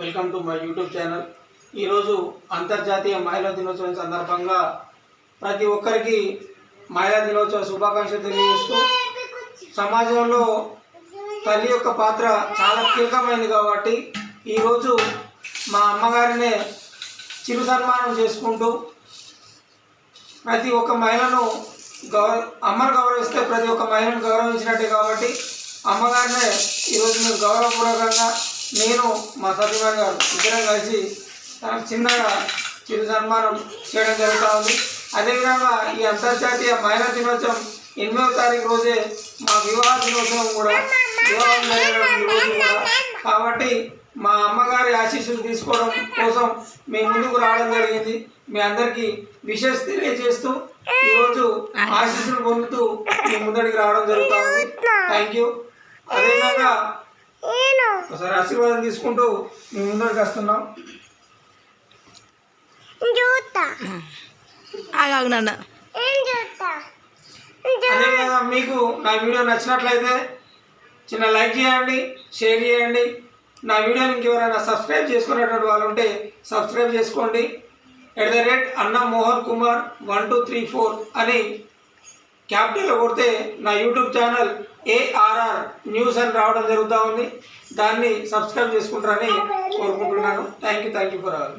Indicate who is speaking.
Speaker 1: Welcome to my YouTube channel. ఈరోజు అంతర్జాతీయ మహిళా దినోత్సవం సందర్భంగా ప్రతి ఒక్కరికి మహిళా దినోత్సవ శుభాకాంక్షలు తెలియజేస్తూ సమాజంలో తల్లి యొక్క పాత్ర చాలా కీలకమైనది కాబట్టి ఈరోజు మా అమ్మగారినే చిరు సన్మానం చేసుకుంటూ ప్రతి ఒక్క మహిళను గౌరవ అమ్మను గౌరవిస్తే ప్రతి ఒక్క మహిళను గౌరవించినట్టే కాబట్టి అమ్మగారినే ఈరోజు మేము గౌరవపూర్వకంగా నేను మా సత్యమణి గారు ఇద్దరం కలిసి తనకు చిన్నగా చిరు సన్మానం చేయడం జరుగుతూ ఉంది. అదేవిధంగా ఈ అంతర్జాతీయ మహిళా దినోత్సవం ఎనిమిదవ తారీఖు రోజే మా వివాహ దినోత్సవం కూడా వివాహం జరిగిన రోజు కూడా. కాబట్టి మా అమ్మగారి ఆశీస్సులు తీసుకోవడం కోసం మేము ముందుకు రావడం జరిగింది. మీ అందరికీ విషెస్ తెలియజేస్తూ ఈరోజు ఆశీస్సులు పొందుతూ మీ ముందడికి రావడం జరుగుతుంది థ్యాంక్ యూ అదేవిధంగా ఒకసారి ఆశీర్వాదం తీసుకుంటూ మీ ముందడికి వస్తున్నాం. అదేవిధంగా మీకు నా వీడియో నచ్చినట్లయితే చిన్న లైక్ చేయండి షేర్ చేయండి. నా వీడియోని ఇంకెవరైనా సబ్స్క్రైబ్ చేసుకునేటువంటి వాళ్ళు ఉంటే సబ్స్క్రైబ్ చేసుకోండి. ఎట్ ద రేట్ అన్న Mohan Kumar one two three four అని క్యాపిటల్ కొడితే నా యూట్యూబ్ ఛానల్ ఏఆర్ఆర్ న్యూస్ అని రావడం జరుగుతూ ఉంది. దాన్ని సబ్స్క్రైబ్ చేసుకుంటారని కోరుకుంటున్నాను. Thank you thank you for all.